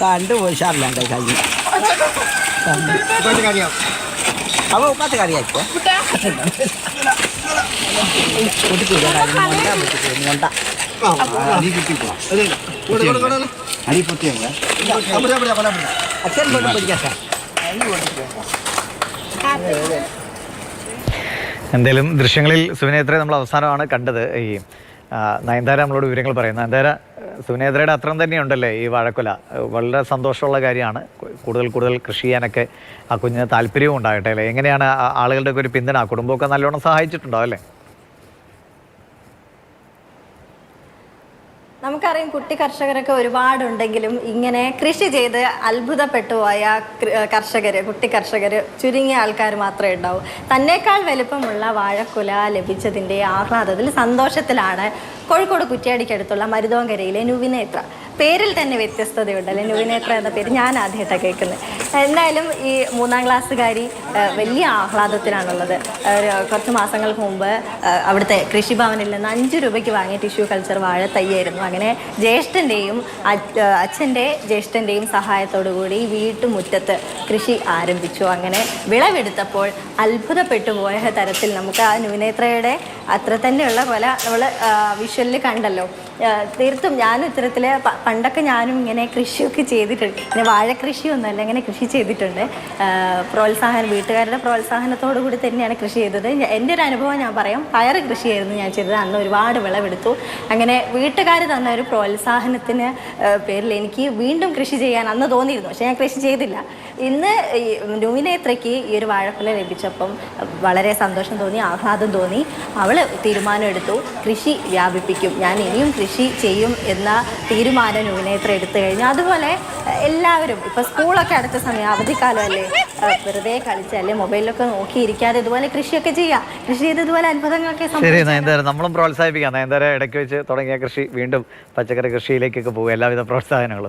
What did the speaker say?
കണ്ടു ഉഷാറില്ലാണ്ട് കഴിഞ്ഞു അവ ഉപ്പാത്ത കറിയാക്കോ കൊണ്ട അടി പൊട്ടിയാണ് അച്ഛൻ പോയിട്ട് പിടിക്കാം എന്തായാലും ദൃശ്യങ്ങളിൽ സുവിനേത്രയെ നമ്മൾ അവസാനമാണ് കണ്ടത്. ഈ നയൻതാര നമ്മളോട് വിവരങ്ങൾ പറയും നയൻതാര സുവിനേത്രയുടെ അത്രം തന്നെയുണ്ടല്ലേ ഈ വാഴക്കുല? വളരെ സന്തോഷമുള്ള കാര്യമാണ്. കൂടുതൽ കൂടുതൽ കൃഷി ചെയ്യാനൊക്കെ ആ കുഞ്ഞിന് താല്പര്യവും ഉണ്ടാകട്ടെ അല്ലേ? എങ്ങനെയാണ് ആളുകളുടെയൊക്കെ ഒരു പിന്തുണ? കുടുംബമൊക്കെ നല്ലോണം സഹായിച്ചിട്ടുണ്ടോ അല്ലേ? നമുക്കറിയാം കുട്ടി കർഷകരൊക്കെ ഒരുപാടുണ്ടെങ്കിലും ഇങ്ങനെ കൃഷി ചെയ്ത് അത്ഭുതപ്പെട്ടു പോയ കർഷകർ കുട്ടി കർഷകർ ചുരുങ്ങിയ ആൾക്കാർ മാത്രമേ ഉണ്ടാവൂ. തന്നേക്കാൾ വലുപ്പമുള്ള വാഴക്കുല ലഭിച്ചതിന്റെ ആഹ്ലാദത്തിൽ സന്തോഷത്തിലാണ് കോഴിക്കോട് കുറ്റിയാടിക്കടുത്തുള്ള മരുതോങ്കരയിലെ നുവിനേത്ര. പേരിൽ തന്നെ വ്യത്യസ്തതയുണ്ടല്ലേ? നുവിനേത്ര എന്ന പേര് ഞാൻ ആദ്യമായിട്ടാണ് കേൾക്കുന്നത് എന്തായാലും ഈ മൂന്നാം ക്ലാസ്സുകാരി വലിയ ആഹ്ലാദത്തിലാണുള്ളത്. കുറച്ച് മാസങ്ങൾക്ക് മുമ്പ് അവിടുത്തെ കൃഷിഭവനിൽ നിന്ന് അഞ്ച് രൂപയ്ക്ക് വാങ്ങിയ ടിഷ്യൂ കൾച്ചർ വാഴ തയ്യായിരുന്നു അങ്ങനെ ജ്യേഷ്ഠന്റെയും അച്ഛന്റെ ജ്യേഷ്ഠന്റെയും സഹായത്തോടു കൂടി വീട്ടുമുറ്റത്ത് കൃഷി ആരംഭിച്ചു. അങ്ങനെ വിളവെടുത്തപ്പോൾ അത്ഭുതപ്പെട്ടു പോയ തരത്തിൽ നമുക്ക് ആ ന്യൂനേത്രയുടെ അത്ര തന്നെയുള്ള പോലെ നമ്മൾ വിഷ്വലിൽ കണ്ടല്ലോ. തീർത്തും ഞാൻ ഇത്തരത്തിൽ പണ്ടൊക്കെ ഞാനും ഇങ്ങനെ കൃഷിയൊക്കെ ചെയ്തിട്ടുണ്ട്. ഇങ്ങനെ വാഴക്കൃഷിയൊന്നുമല്ല ഇങ്ങനെ കൃഷി ചെയ്തിട്ടുണ്ട്. പ്രോത്സാഹനം വീട്ടുകാരുടെ പ്രോത്സാഹനത്തോടു കൂടി തന്നെയാണ് കൃഷി ചെയ്തത്. എന്റെ ഒരു അനുഭവം ഞാൻ പറയാം. പയർ കൃഷിയായിരുന്നു ഞാൻ ചെയ്തത്. അന്ന് ഒരുപാട് വിളവെടുത്തു. അങ്ങനെ വീട്ടുകാർ തന്ന ഒരു പ്രോത്സാഹനത്തിന് പേരിൽ എനിക്ക് വീണ്ടും കൃഷി ചെയ്യാൻ അന്ന് തോന്നിയിരുന്നു. പക്ഷേ ഞാൻ കൃഷി ചെയ്തില്ല. ഇന്ന് ന്യൂനേത്രയ്ക്ക് ഈ ഒരു വാഴക്കുല ലഭിച്ചപ്പം വളരെ സന്തോഷം തോന്നി ആഹ്ലാദം തോന്നി. അവൾ തീരുമാനമെടുത്തു. കൃഷി വ്യാപിപ്പിക്കും. ഞാൻ ഇനിയും കൃഷി ചെയ്യും എന്ന തീരുമാനം ന്യൂനേത്ര എടുത്തു കഴിഞ്ഞു. അതുപോലെ എല്ലാവരും ഇപ്പോൾ സ്കൂളൊക്കെ അടുത്ത സമയം അവധിക്കാലമല്ലേ? അല്ലേ വെറുതെ കളിച്ച് മൊബൈലിലൊക്കെ നോക്കിയിരിക്കാതെ ഇതുപോലെ കൃഷിയൊക്കെ ചെയ്യാം. കൃഷി ചെയ്ത് ഇതുപോലെ അത്ഭുതങ്ങളൊക്കെ ശരി നയൻതാര നമ്മളും പ്രോത്സാഹിപ്പിക്കാം. നയൻതാര ഇടയ്ക്ക് വെച്ച് തുടങ്ങിയ കൃഷി വീണ്ടും പച്ചക്കറി കൃഷിയിലേക്കൊക്കെ പോകും. എല്ലാവിധ പ്രോത്സാഹനങ്ങളും.